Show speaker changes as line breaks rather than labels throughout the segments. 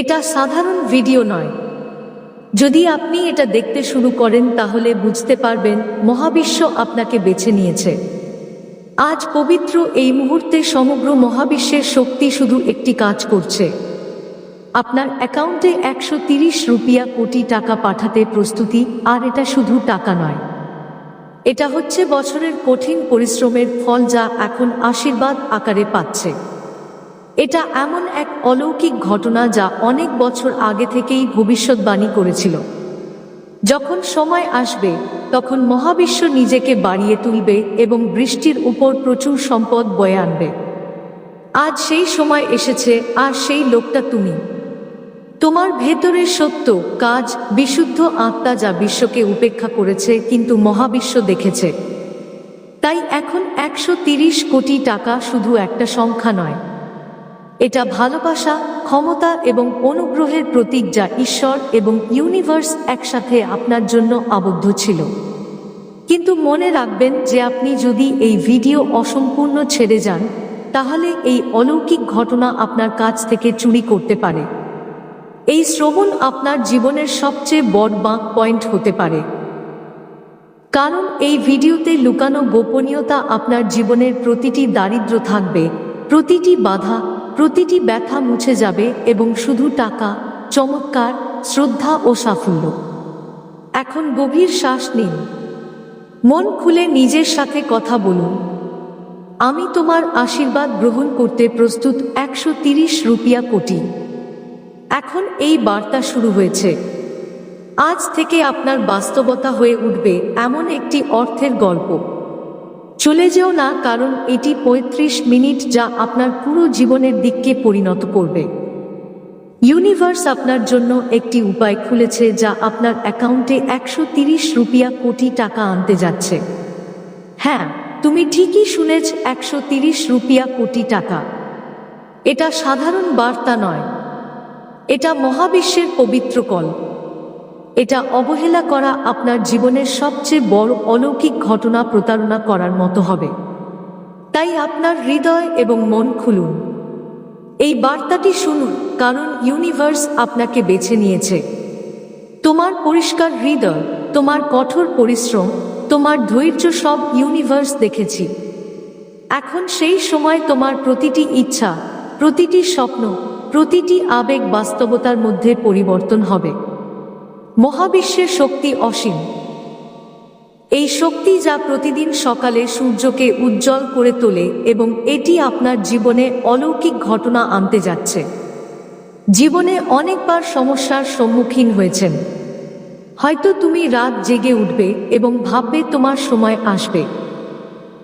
এটা সাধারণ ভিডিও নয়। যদি আপনি এটা দেখতে শুরু করেন, তাহলে বুঝতে পারবেন মহাবিশ্ব আপনাকে বেছে নিয়েছে। আজ পবিত্র এই মুহূর্তে সমগ্র মহাবিশ্বের শক্তি শুধু একটি কাজ করছে। আপনার অ্যাকাউন্টে একশো তিরিশ রুপিয়া কোটি টাকা পাঠাতে প্রস্তুতি, আর এটা শুধু টাকা নয়। এটা হচ্ছে বছরের কঠিন পরিশ্রমের ফল যা এখন আশীর্বাদ আকারে পাচ্ছে। এটা এমন এক অলৌকিক ঘটনা যা অনেক বছর আগে থেকেই ভবিষ্যৎবাণী করেছিল। যখন সময় আসবে, তখন মহাবিশ্ব নিজেকে বাড়িয়ে তুলবে এবং বৃষ্টির উপর প্রচুর সম্পদ বয়ে আনবে। আজ সেই সময় এসেছে, আর সেই লোকটা তুমি। তোমার ভেতরের সত্য, কাজ, বিশুদ্ধ আত্মা যা বিশ্বকে উপেক্ষা করেছে, কিন্তু মহাবিশ্ব দেখেছে। তাই এখন একশো কোটি টাকা শুধু একটা সংখ্যা নয়। এটা ভালোবাসা, ক্ষমতা এবং অনুগ্রহের প্রতীক যা ঈশ্বর এবং ইউনিভার্স একসাথে আপনার জন্য আবদ্ধ ছিল। কিন্তু মনে রাখবেন যে আপনি যদি এই ভিডিও অসম্পূর্ণ ছেড়ে যান, তাহলে এই অলৌকিক ঘটনা আপনার কাছ থেকে চুরি করতে পারে। এই শ্রবণ আপনার জীবনের সবচেয়ে বড় বাঁক পয়েন্ট হতে পারে। কারণ এই ভিডিওতে লুকানো গোপনীয়তা আপনার জীবনের প্রতিটি দারিদ্র থাকবে, প্রতিটি বাধা প্রতিটি ব্যথা মুছে যাবে এবং শুধু টাকা, চমৎকার, শ্রদ্ধা ও সাফল্য। এখন গভীর শ্বাস নিন। মন খুলে নিজের সাথে কথা বলুন। আমি তোমার আশীর্বাদ গ্রহণ করতে প্রস্তুত একশো তিরিশ রুপিয়া কোটি। এখন এই বার্তা শুরু হয়েছে। আজ থেকে আপনার বাস্তবতা হয়ে উঠবে এমন একটি অর্থের গল্প। চলে যেও না, কারণ এটি ৩৫ মিনিট যা আপনার পুরো জীবনের দিককে পরিণত করবে। ইউনিভার্স আপনার জন্য একটি উপায় খুলেছে যা আপনার অ্যাকাউন্টে একশো তিরিশ রুপিয়া কোটি টাকা আনতে যাচ্ছে। হ্যাঁ তুমি ঠিকই শুনেছ, একশো তিরিশ রুপিয়া কোটি টাকা। এটা সাধারণ বার্তা নয়। এটা মহাবিশ্বের পবিত্র কল। এটা অবহেলা করা আপনার জীবনের সবচেয়ে বড় অলৌকিক ঘটনা প্রতারণা করার মতো হবে। তাই আপনার হৃদয় এবং মন খুলুন। এই বার্তাটি শুনুন, কারণ ইউনিভার্স আপনাকে বেছে নিয়েছে। তোমার পরিষ্কার হৃদয়, তোমার কঠোর পরিশ্রম, তোমার ধৈর্য সব ইউনিভার্স দেখেছি। এখন সেই সময় তোমার প্রতিটি ইচ্ছা, প্রতিটি স্বপ্ন, প্রতিটি আবেগ বাস্তবতার মধ্যে পরিবর্তন হবে। মহাবিশ্বের শক্তি অসীম। এই শক্তি যা প্রতিদিন সকালে সূর্যকে উজ্জ্বল করে তোলে এবং এটি আপনার জীবনে অলৌকিক ঘটনা আনতে যাচ্ছে। জীবনে অনেকবার সমস্যার সম্মুখীন হয়েছেন। হয়তো তুমি রাত জেগে উঠবে এবং ভাববে তোমার সময় আসবে।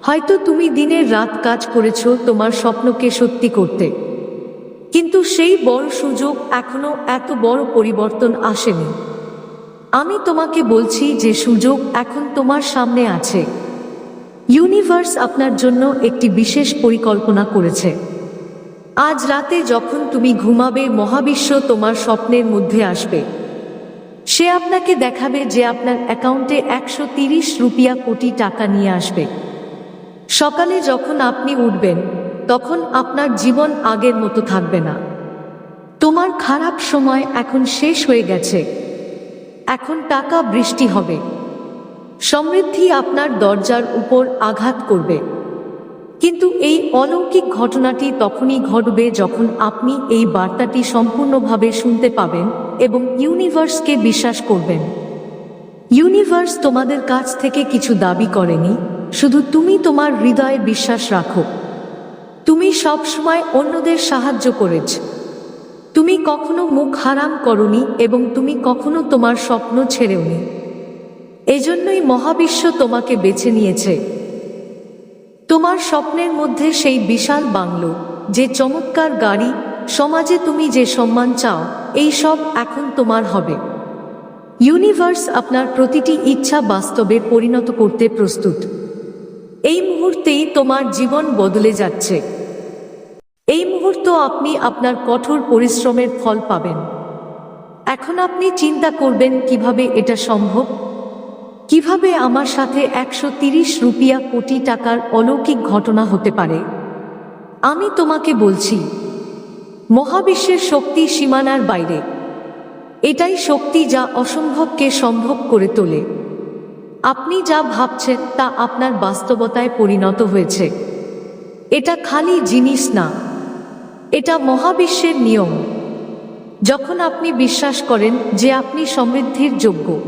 হয়তো তুমি দিনের রাত কাজ করেছ তোমার স্বপ্নকে সত্যি করতে। কিন্তু সেই বড় সুযোগ এখনও এত বড় পরিবর্তন আসেনি। আমি তোমাকে বলছি যে সুযোগ এখন তোমার সামনে আছে। ইউনিভার্স আপনার জন্য একটি বিশেষ পরিকল্পনা করেছে। আজ রাতে যখন তুমি ঘুমাবে, মহাবিশ্ব তোমার স্বপ্নের মধ্যে আসবে। সে আপনাকে দেখাবে যে আপনার অ্যাকাউন্টে একশো তিরিশ রুপিয়া কোটি টাকা নিয়ে আসবে। সকালে যখন আপনি উঠবেন, তখন আপনার জীবন আগের মতো থাকবে না। তোমার খারাপ সময় এখন শেষ হয়ে গেছে। এখন টাকা বৃষ্টি হবে। সমৃদ্ধি আপনার দরজার উপর আঘাত করবে। কিন্তু এই অলৌকিক ঘটনাটি তখনই ঘটবে যখন আপনি এই বার্তাটি সম্পূর্ণভাবে শুনতে পাবেন এবং ইউনিভার্সকে বিশ্বাস করবেন। ইউনিভার্স তোমাদের কাছ থেকে কিছু দাবি করেনি, শুধু তুমি তোমার হৃদয়ে বিশ্বাস রাখো। তুমি সবসময় অন্যদের সাহায্য করেছ। তুমি কখনো মুখ হারাম করনি এবং তুমি কখনো তোমার স্বপ্ন ছেড়েওনি। এজন্যই মহাবিশ্ব তোমাকে বেছে নিয়েছে। তোমার স্বপ্নের মধ্যে সেই বিশাল বাংলো, যে চমৎকার গাড়ি, সমাজে তুমি যে সম্মান চাও, এই সব এখন তোমার হবে। ইউনিভার্স আপনার প্রতিটি ইচ্ছা বাস্তবে পরিণত করতে প্রস্তুত। এই মুহূর্তেই তোমার জীবন বদলে যাচ্ছে। মুহূর্ত আপনি আপনার কঠোর পরিশ্রমের ফল পাবেন। এখন আপনি চিন্তা করবেন কীভাবে এটা সম্ভব? কীভাবে আমার সাথে একশো তিরিশ রুপিয়া কোটি টাকার অলৌকিক ঘটনা হতে পারে? আমি তোমাকে বলছি, মহাবিশ্বের শক্তি সীমানার বাইরে। এটাই শক্তি যা অসম্ভবকে সম্ভব করে তোলে। আপনি যা ভাবছেন তা আপনার বাস্তবতায় পরিণত হয়েছে। এটা খালি জিনিস না এটা মহাবিশ্বের নিয়ম। যখন আপনি বিশ্বাস করেন যে আপনি সমৃদ্ধির যোগ্য,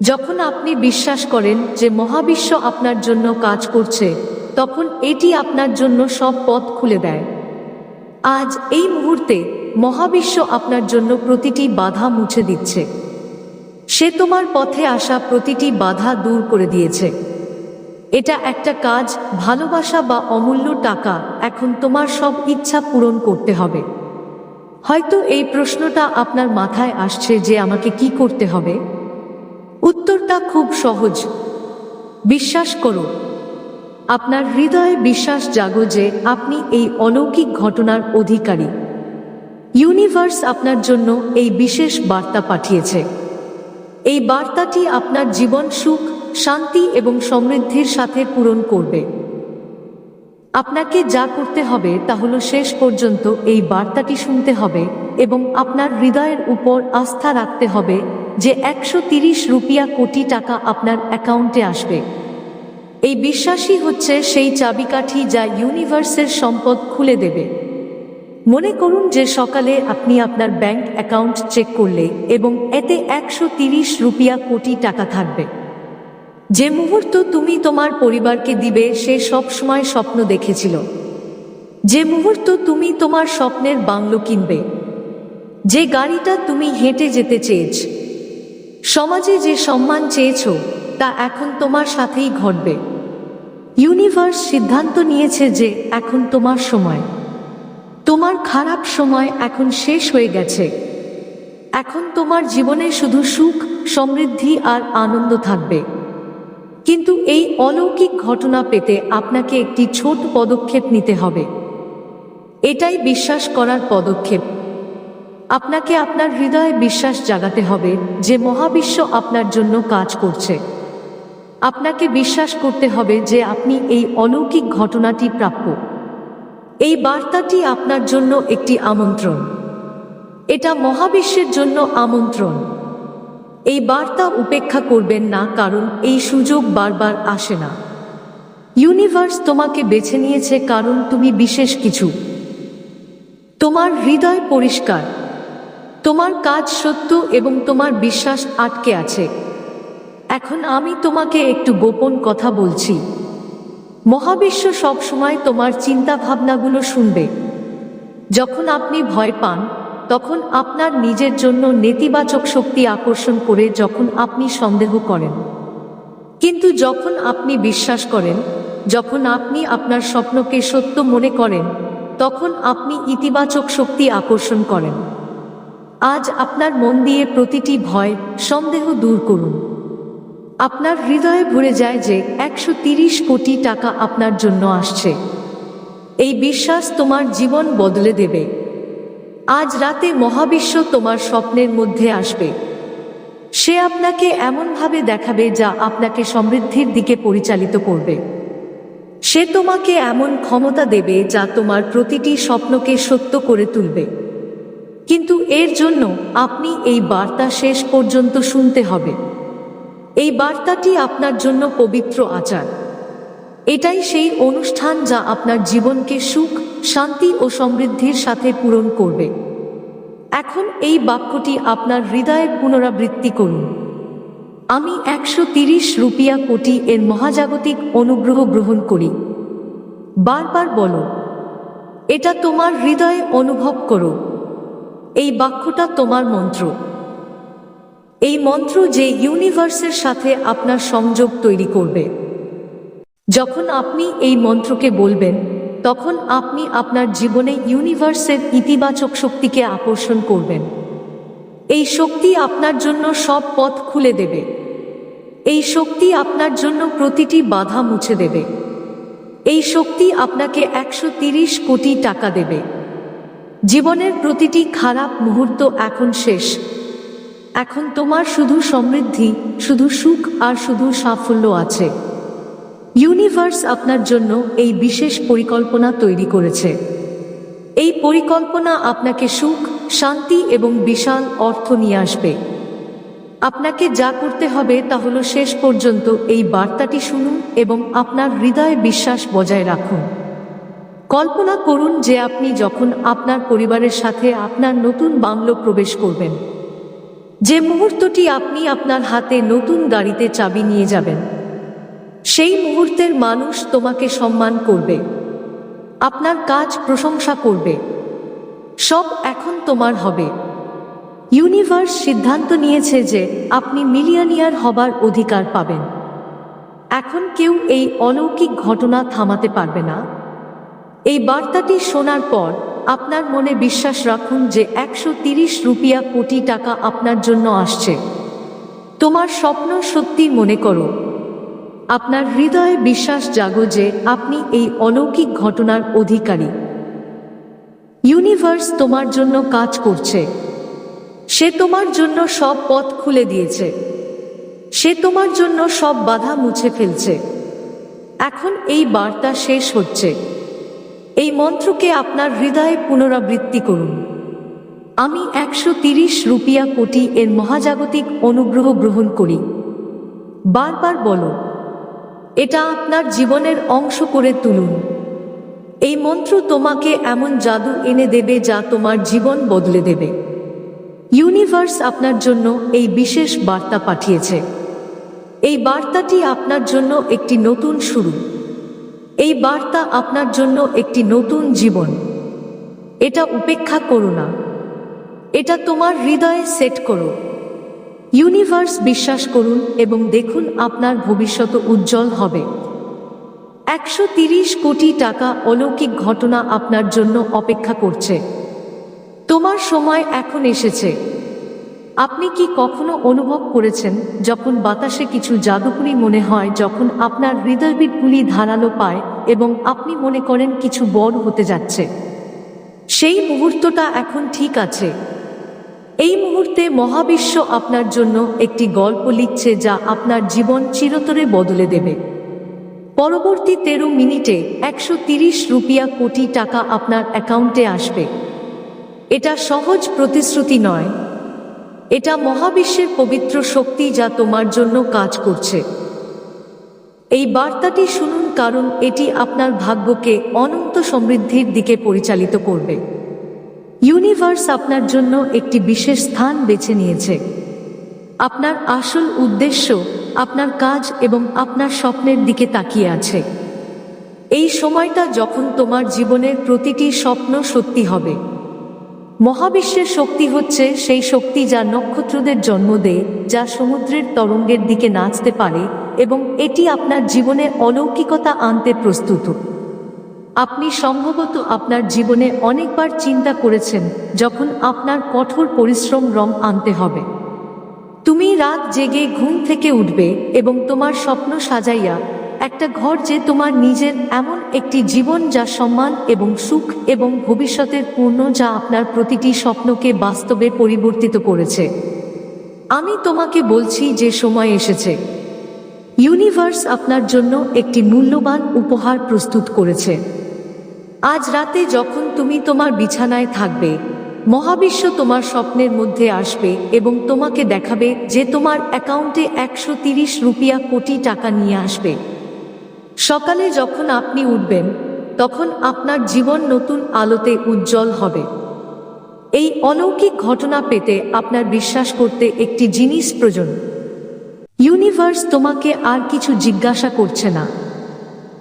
যখন আপনি বিশ্বাস করেন যে মহাবিশ্ব আপনার জন্য কাজ করছে, তখন এটি আপনার জন্য সব পথ খুলে দেয়। আজ এই মুহূর্তে মহাবিশ্ব আপনার জন্য প্রতিটি বাধা মুছে দিচ্ছে। সে তোমার পথে আসা প্রতিটি বাধা দূর করে দিয়েছে। এটা একটা কাজ, ভালোবাসা বা অমূল্য টাকা, এখন তোমার সব ইচ্ছা পূরণ করতে হবে। হয়তো এই প্রশ্নটা আপনার মাথায় আসছে যে আমাকে কি করতে হবে? উত্তরটা খুব সহজ। বিশ্বাস করো, আপনার হৃদয়ে বিশ্বাস জাগো যে আপনি এই অলৌকিক ঘটনার অধিকারী। ইউনিভার্স আপনার জন্য এই বিশেষ বার্তা পাঠিয়েছে। এই বার্তাটি আপনার জীবন সুখ শান্তি এবং সমৃদ্ধির সাথে পূরণ করবে। আপনাকে যা করতে হবে তা হলো শেষ পর্যন্ত এই বার্তাটি শুনতে হবে এবং আপনার হৃদয়ের উপর আস্থা রাখতে হবে যে একশো তিরিশ রুপিয়া কোটি টাকা আপনার অ্যাকাউন্টে আসবে। এই বিশ্বাসই হচ্ছে সেই চাবিকাঠি যা ইউনিভার্সের সম্পদ খুলে দেবে। মনে করুন যে সকালে আপনি আপনার ব্যাংক অ্যাকাউন্ট চেক করলে এবং এতে একশো তিরিশ রুপিয়া কোটি টাকা থাকবে। যে মুহূর্ত তুমি তোমার পরিবারকে দিবে, সে সব সময় স্বপ্ন দেখেছিল। যে মুহূর্ত তুমি তোমার স্বপ্নের বাংলো কিনবে। যে গাড়িটা তুমি হেঁটে যেতে চেয়েছ। সমাজে যে সম্মান চেয়েছ, তা এখন তোমার সাথেই ঘটবে। ইউনিভার্স সিদ্ধান্ত নিয়েছে যে এখন তোমার সময়। তোমার খারাপ সময় এখন শেষ হয়ে গেছে। এখন তোমার জীবনে শুধু সুখ, সমৃদ্ধি আর আনন্দ থাকবে। কিন্তু এই অলৌকিক ঘটনা পেতে আপনাকে একটি ছোট পদক্ষেপ নিতে হবে। এটাই বিশ্বাস করার পদক্ষেপ। আপনাকে আপনার হৃদয়ে বিশ্বাস জাগাতে হবে যে মহাবিশ্ব আপনার জন্য কাজ করছে। আপনাকে বিশ্বাস করতে হবে যে আপনি এই অলৌকিক ঘটনাটি প্রাপ্য। এই বার্তাটি আপনার জন্য একটি আমন্ত্রণ। এটা মহাবিশ্বের জন্য আমন্ত্রণ। এই বার্তা উপেক্ষা করবেন না, কারণ এই সুযোগ বারবার আসে না। ইউনিভার্স তোমাকে বেছে নিয়েছে কারণ তুমি বিশেষ কিছু। তোমার হৃদয় পরিষ্কার। তোমার কাজ সত্য এবং তোমার বিশ্বাস আটকে আছে। এখন আমি তোমাকে একটু গোপন কথা বলছি। মহাবিশ্ব সবসময় তোমার চিন্তা ভাবনাগুলো শুনবে। যখন আপনি ভয় পান তখন আপনার নিজের জন্য নেতিবাচক শক্তি আকর্ষণ করে যখন আপনি সন্দেহ করেন। কিন্তু যখন আপনি বিশ্বাস করেন, যখন আপনি আপনার স্বপ্নকে সত্য মনে করেন, তখন আপনি ইতিবাচক শক্তি আকর্ষণ করেন। আজ আপনার মন দিয়ে প্রতিটি ভয়, সন্দেহ দূর করুন। আপনার হৃদয়ে ভরে যায় যে একশো কোটি টাকা আপনার জন্য আসছে। এই বিশ্বাস তোমার জীবন বদলে দেবে। আজ রাতে মহাবিশ্ব তোমার স্বপ্নের মধ্যে আসবে। সে আপনাকে এমনভাবে দেখাবে যা আপনাকে সমৃদ্ধির দিকে পরিচালিত করবে। সে তোমাকে এমন ক্ষমতা দেবে যা তোমার প্রতিটি স্বপ্নকে সত্য করে তুলবে। কিন্তু এর জন্য আপনি এই বার্তা শেষ পর্যন্ত শুনতে হবে। এই বার্তাটি আপনার জন্য পবিত্র আচার। এটাই সেই অনুষ্ঠান যা আপনার জীবনকে সুখ শান্তি ও সমৃদ্ধির সাথে পূরণ করবে। এখন এই বাক্যটি আপনার হৃদয়ের পুনরাবৃত্তি করুন। আমি একশো তিরিশ রুপিয়া কোটি এর মহাজাগতিক অনুগ্রহ গ্রহণ করি। বারবার বলো, এটা তোমার হৃদয়ে অনুভব করো। এই বাক্যটা তোমার মন্ত্র। এই মন্ত্র যে ইউনিভার্সের সাথে আপনার সংযোগ তৈরি করবে। যখন আপনি এই মন্ত্রকে বলবেন তখন আপনি আপনার জীবনে ইউনিভার্সের ইতিবাচক শক্তিকে আকর্ষণ করবেন। এই শক্তি আপনার জন্য সব পথ খুলে দেবে। এই শক্তি আপনার জন্য প্রতিটি বাধা মুছে দেবে। এই শক্তি আপনাকে একশো কোটি টাকা দেবে। জীবনের প্রতিটি খারাপ মুহূর্ত এখন শেষ। এখন তোমার শুধু সমৃদ্ধি, শুধু সুখ আর শুধু সাফল্য আছে। ইউনিভার্স আপনার জন্য এই বিশেষ পরিকল্পনা তৈরি করেছে। এই পরিকল্পনা আপনাকে সুখ, শান্তি এবং বিশাল অর্থ নিয়ে আসবে। আপনাকে যা করতে হবে তা হলো শেষ পর্যন্ত এই বার্তাটি শুনুন এবং আপনার হৃদয়ে বিশ্বাস বজায় রাখুন। কল্পনা করুন যে আপনি যখন আপনার পরিবারের সাথে আপনার নতুন বাংলো প্রবেশ করবেন। যে মুহূর্তটি আপনি আপনার হাতে নতুন গাড়িতে চাবি নিয়ে যাবেন। সেই মুহূর্তের মানুষ তোমাকে সম্মান করবে। আপনার কাজ প্রশংসা করবে। সব এখন তোমার হবে। ইউনিভার্স সিদ্ধান্ত নিয়েছে যে আপনি মিলিয়নিয়ার হবার অধিকার পাবেন। এখন কেউ এই অলৌকিক ঘটনা থামাতে পারবে না। এই বার্তাটি শোনার পর আপনার মনে বিশ্বাস রাখুন যে একশো তিরিশ রুপিয়া কোটি টাকা আপনার জন্য আসছে। তোমার স্বপ্ন সত্যি মনে করো। আপনার হৃদয়ে বিশ্বাস জাগো যে আপনি এই অলৌকিক ঘটনার অধিকারী। ইউনিভার্স তোমার জন্য কাজ করছে। সে তোমার জন্য সব পথ খুলে দিয়েছে। সে তোমার জন্য সব বাধা মুছে ফেলছে। এখন এই বার্তা শেষ হচ্ছে। এই মন্ত্রকে আপনার হৃদয়ে পুনরাবৃত্তি করুন। আমি একশো তিরিশ রুপিয়া কোটি এর মহাজাগতিক অনুগ্রহ গ্রহণ করি। বারবার বলো এটা আপনার জীবনের অংশ করে তুলুন। এই মন্ত্র তোমাকে এমন জাদু এনে দেবে যা তোমার জীবন বদলে দেবে। ইউনিভার্স আপনার জন্য এই বিশেষ বার্তা পাঠিয়েছে। এই বার্তাটি আপনার জন্য একটি নতুন শুরু। এই বার্তা আপনার জন্য একটি নতুন জীবন। এটা উপেক্ষা করো না। এটা তোমার হৃদয়ে সেট করো। ইউনিভার্স বিশ্বাস করুন এবং দেখুন আপনার ভবিষ্যৎ উজ্জ্বল হবে। একশো কোটি টাকা অলৌকিক ঘটনা আপনার জন্য অপেক্ষা করছে। তোমার সময় এখন এসেছে। আপনি কি কখনো অনুভব করেছেন, যখন বাতাসে কিছু জাদুকরি মনে হয়, যখন আপনার হৃদয়বিদগুলি ধারালো পায় এবং আপনি মনে করেন কিছু বড় হতে যাচ্ছে? সেই মুহূর্তটা এখন ঠিক আছে। এই মুহূর্তে মহাবিশ্ব আপনার জন্য একটি গল্প লিখছে যা আপনার জীবন চিরতরে বদলে দেবে। পরবর্তী তেরো মিনিটে একশো তিরিশ রুপিয়া কোটি টাকা আপনার অ্যাকাউন্টে আসবে। এটা সহজ প্রতিশ্রুতি নয়। এটা মহাবিশ্বের পবিত্র শক্তি যা তোমার জন্য কাজ করছে। এই বার্তাটি শুনুন কারণ এটি আপনার ভাগ্যকে অনন্ত সমৃদ্ধির দিকে পরিচালিত করবে। ইউনিভার্স আপনার জন্য একটি বিশেষ স্থান বেছে নিয়েছে। আপনার আসল উদ্দেশ্য, আপনার কাজ এবং আপনার স্বপ্নের দিকে তাকিয়ে আছে। এই সময়টা যখন তোমার জীবনের প্রতিটি স্বপ্ন সত্যি হবে। মহাবিশ্বের শক্তি হচ্ছে সেই শক্তি যা নক্ষত্রদের জন্ম দেয়, যা সমুদ্রের তরঙ্গের দিকে নাচতে পারে এবং এটি আপনার জীবনে অলৌকিকতা আনতে প্রস্তুত। আপনি সম্ভবত আপনার জীবনে অনেকবার চিন্তা করেছেন যখন আপনার কঠোর পরিশ্রম রং আনতে হবে। তুমি রাত জেগে ঘুম থেকে উঠবে এবং তোমার স্বপ্ন সাজাইয়া একটা ঘর যে তোমার নিজের এমন একটি জীবন যা সম্মান এবং সুখ এবং ভবিষ্যতের পূর্ণ যা আপনার প্রতিটি স্বপ্নকে বাস্তবে পরিবর্তিত করেছে। আমি তোমাকে বলছি যে সময় এসেছে। ইউনিভার্স আপনার জন্য একটি মূল্যবান উপহার প্রস্তুত করেছে। আজ রাতে যখন তুমি তোমার বিছানায় থাকবে, মহাবিশ্ব তোমার স্বপ্নের মধ্যে আসবে এবং তোমাকে দেখাবে যে তোমার অ্যাকাউন্টে একশো তিরিশ রুপিয়া কোটি টাকা নিয়ে আসবে। সকালে যখন আপনি উঠবেন, তখন আপনার জীবন নতুন আলোতে উজ্জ্বল হবে। এই অলৌকিক ঘটনা পেতে আপনার বিশ্বাস করতে একটি জিনিস প্রয়োজন। ইউনিভার্স তোমাকে আর কিছু জিজ্ঞাসা করছে না।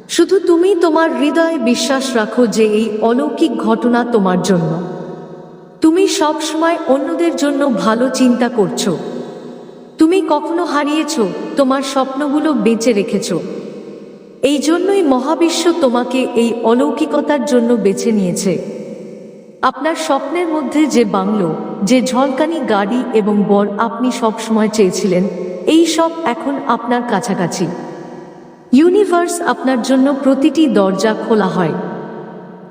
শুধু তুমি তোমার হৃদয়ে বিশ্বাস রাখো যে এই অলৌকিক ঘটনা তোমার জন্য। তুমি সব সময় অন্যদের জন্য ভালো চিন্তা করছ। তুমি কখনো হারিয়েছ, তোমার স্বপ্নগুলো বেঁচে রেখেছ। এই জন্যই মহাবিশ্ব তোমাকে এই অলৌকিকতার জন্য বেছে নিয়েছে। আপনার স্বপ্নের মধ্যে যে বাংলো, যে ঝলকানি গাড়ি এবং বর আপনি সব সময় চেয়েছিলেন, এই সব এখন আপনার কাছাকাছি। ইউনিভার্স আপনার জন্য প্রতিটি দরজা খোলা হয়।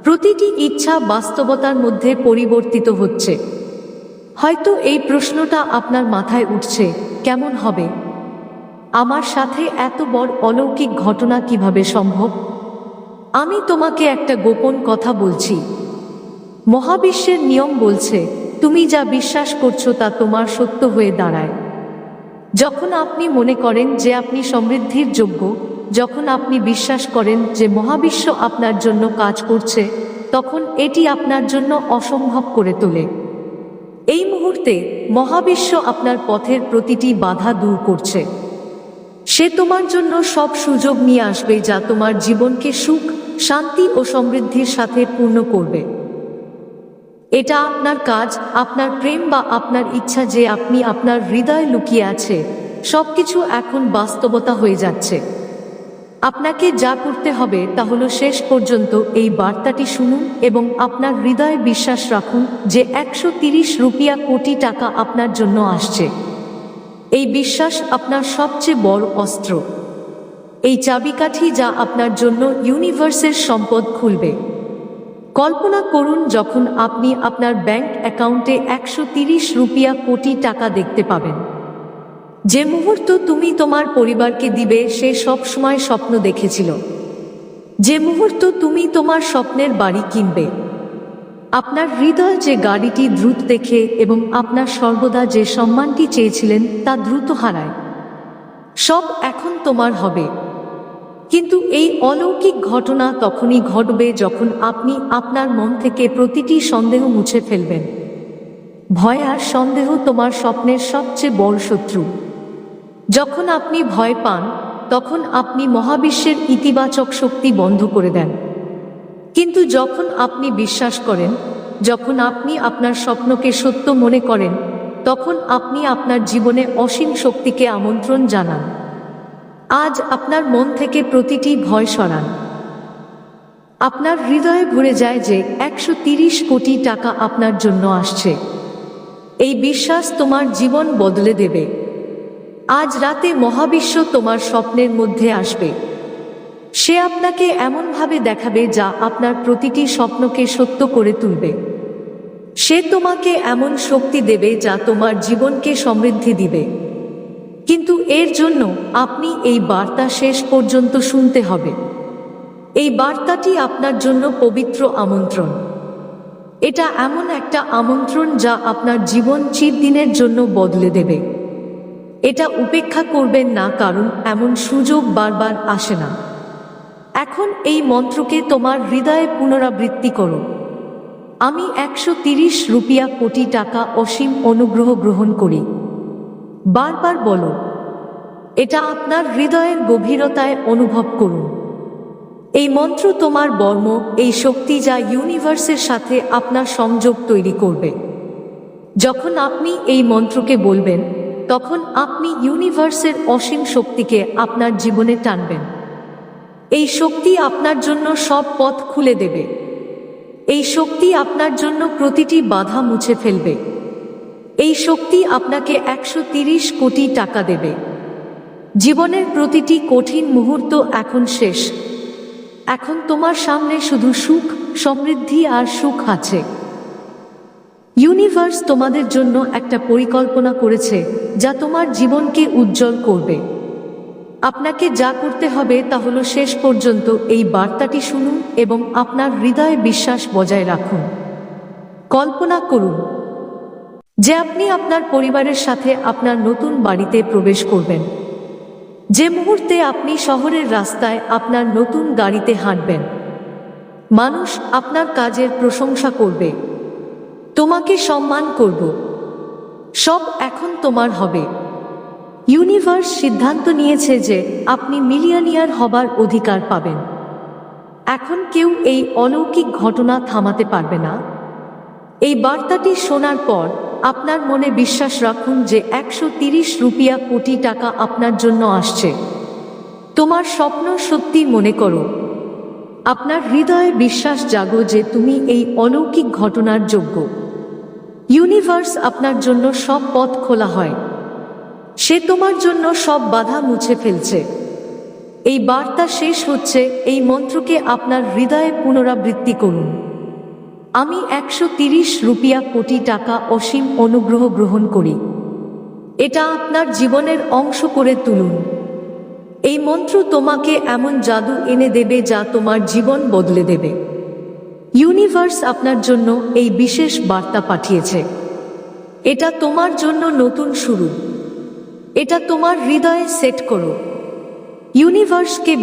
প্রতিটি ইচ্ছা বাস্তবতার মধ্যে পরিবর্তিত হচ্ছে। হয়তো এই প্রশ্নটা আপনার মাথায় উঠছে, কেমন হবে? আমার সাথে এত বড় অলৌকিক ঘটনা কীভাবে সম্ভব? আমি তোমাকে একটা গোপন কথা বলছি। মহাবিশ্বের নিয়ম বলছে, তুমি যা বিশ্বাস করছ তা তোমার সত্য হয়ে দাঁড়ায়। যখন আপনি মনে করেন যে আপনি সমৃদ্ধির যোগ্য যখন আপনি বিশ্বাস করেন যে মহাবিশ্ব আপনার জন্য কাজ করছে, তখন এটি আপনার জন্য অসম্ভব করে তোলে। এই মুহূর্তে মহাবিশ্ব আপনার পথের প্রতিটি বাধা দূর করছে। সে তোমার জন্য সব সুযোগ নিয়ে আসবে যা তোমার জীবনকে সুখ, শান্তি ও সমৃদ্ধির সাথে পূর্ণ করবে। এটা আপনার কাজ, আপনার প্রেম বা আপনার ইচ্ছা যে আপনি আপনার হৃদয় লুকিয়ে আছে, সবকিছু এখন বাস্তবতা হয়ে যাচ্ছে। আপনাকে যা করতে হবে তা হলো শেষ পর্যন্ত এই বার্তাটি শুনুন এবং আপনার হৃদয়ে বিশ্বাস রাখুন যে একশো তিরিশ রুপিয়া কোটি টাকা আপনার জন্য আসছে। এই বিশ্বাস আপনার সবচেয়ে বড় অস্ত্র। এই চাবিকাঠি যা আপনার জন্য ইউনিভার্সের সম্পদ খুলবে। কল্পনা করুন যখন আপনি আপনার ব্যাংক অ্যাকাউন্টে একশো তিরিশ রুপিয়া কোটি টাকা দেখতে পাবেন। যে মুহূর্ত তুমি তোমার পরিবারকে দিবে, সে সব সময় স্বপ্ন দেখেছিল। যে মুহূর্ত তুমি তোমার স্বপ্নের বাড়ি কিনবে। আপনার হৃদয় যে গাড়িটি দ্রুত দেখে এবং আপনার সর্বদা যে সম্মানটি চেয়েছিলেন, তা দ্রুত হারায়। সব এখন তোমার হবে। কিন্তু এই অলৌকিক ঘটনা তখনই ঘটবে যখন আপনি আপনার মন থেকে প্রতিটি সন্দেহ মুছে ফেলবেন। ভয় আর সন্দেহ তোমার স্বপ্নের সবচেয়ে বড় শত্রু। যখন আপনি ভয় পান, তখন আপনি মহাবিশ্বের ইতিবাচক শক্তি বন্ধ করে দেন। কিন্তু যখন আপনি বিশ্বাস করেন, যখন আপনি আপনার স্বপ্নকে সত্য মনে করেন, তখন আপনি আপনার জীবনে অসীম শক্তিকে আমন্ত্রণ জানান। আজ আপনার মন থেকে প্রতিটি ভয় সরান। আপনার হৃদয়ে ঘুরে যায় যে একশো কোটি টাকা আপনার জন্য আসছে। এই বিশ্বাস তোমার জীবন বদলে দেবে। আজ রাতে মহাবিশ্ব তোমার স্বপ্নের মধ্যে আসবে। সে আপনাকে এমনভাবে দেখাবে যা আপনার প্রতিটি স্বপ্নকে সত্য করে তুলবে। সে তোমাকে এমন শক্তি দেবে যা তোমার জীবনকে সমৃদ্ধি দিবে। কিন্তু এর জন্য আপনি এই বার্তা শেষ পর্যন্ত শুনতে হবে। এই বার্তাটি আপনার জন্য পবিত্র আমন্ত্রণ। এটা এমন একটা আমন্ত্রণ যা আপনার জীবন চিরদিনের জন্য বদলে দেবে। এটা উপেক্ষা করবেন না, কারণ এমন সুযোগ বারবার আসে না। এখন এই মন্ত্রকে তোমার হৃদয়ে পুনরাবৃত্তি করো। আমি একশো তিরিশ রুপিয়া কোটি টাকা অসীম অনুগ্রহ গ্রহণ করি। বারবার বলো, এটা আপনার হৃদয়ের গভীরতায় অনুভব করুন। এই মন্ত্র তোমার বর্ম, এই শক্তি যা ইউনিভার্সের সাথে আপনার সংযোগ তৈরি করবে। যখন আপনি এই মন্ত্রকে বলবেন তখন আপনি ইউনিভার্সের অসীম শক্তিকে আপনার জীবনে টানবেন। এই শক্তি আপনার জন্য সব পথ খুলে দেবে। এই শক্তি আপনার জন্য প্রতিটি বাধা মুছে ফেলবে। এই শক্তি আপনাকে একশো কোটি টাকা দেবে। জীবনের প্রতিটি কঠিন মুহূর্ত এখন শেষ। এখন তোমার সামনে শুধু সুখ, সমৃদ্ধি আর সুখ আছে। ইউনিভার্স তোমাদের জন্য একটা পরিকল্পনা করেছে যা তোমার জীবনকে উজ্জ্বল করবে। আপনাকে যা করতে হবে তা হলো শেষ পর্যন্ত এই বার্তাটি শুনুন এবং আপনার হৃদয়ে বিশ্বাস বজায় রাখুন। কল্পনা করুন যে আপনি আপনার পরিবারের সাথে আপনার নতুন বাড়িতে প্রবেশ করবেন। যে মুহূর্তে আপনি শহরের রাস্তায় আপনার নতুন গাড়িতে হাঁটবেন। মানুষ আপনার কাজের প্রশংসা করবে। তোমাকে সম্মান করব। সব এখন তোমার হবে। ইউনিভার্স সিদ্ধান্ত নিয়েছে যে আপনি মিলিয়নিয়ার হবার অধিকার পাবেন। এখন কেউ এই অলৌকিক ঘটনা থামাতে পারবে না। এই বার্তাটি শোনার পর আপনার মনে বিশ্বাস রাখুন যে একশো তিরিশ রুপিয়া কোটি টাকা আপনার জন্য আসছে। তোমার স্বপ্ন সত্যি মনে করো। আপনার হৃদয়ে বিশ্বাস জাগো যে তুমি এই অলৌকিক ঘটনার যোগ্য। ইউনিভার্স আপনার জন্য সব পথ খোলা হয়। সে তোমার জন্য সব বাধা মুছে ফেলছে। এই বার্তা শেষ হচ্ছে এই মন্ত্রকে আপনার হৃদয়ে পুনরাবৃত্তি করুন। আমি একশো তিরিশ রুপিয়া কোটি টাকা অসীম অনুগ্রহ গ্রহণ করি। এটা আপনার জীবনের অংশ করে তুলুন। এই মন্ত্র তোমাকে এমন জাদু এনে দেবে যা তোমার জীবন বদলে দেবে। ইউনিভার্স আপনার জন্য এই বিশেষ বার্তা পাঠিয়েছে। এটা তোমার জন্য নতুন শুরু। এটা তোমার হৃদয়ে সেট করো। ইউনিভার্সকে